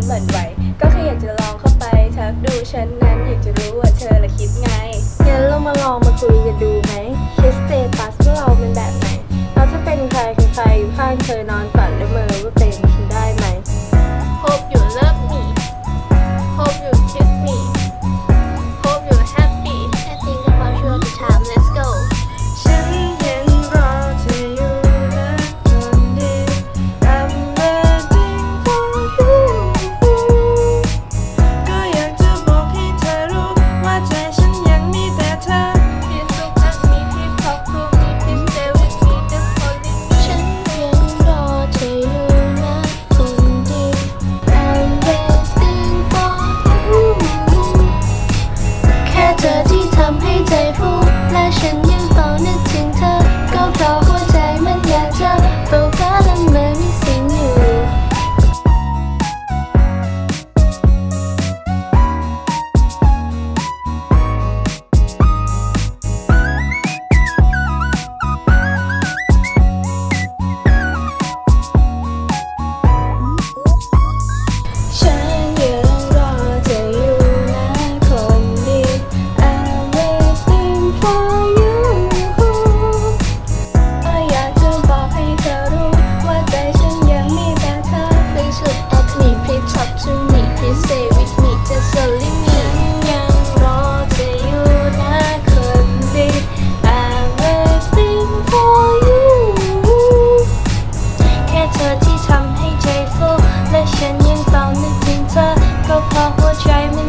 นหวั่นไหว ก็แค่อยากจะลองเข้าไปทักดูฉันนั้นอยากจะรู้ว่าเธอละคิดไงงั้นเรามาลองมาคุย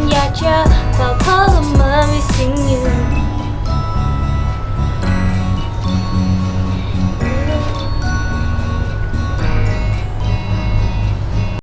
yacha, Papa, mommy, sing you.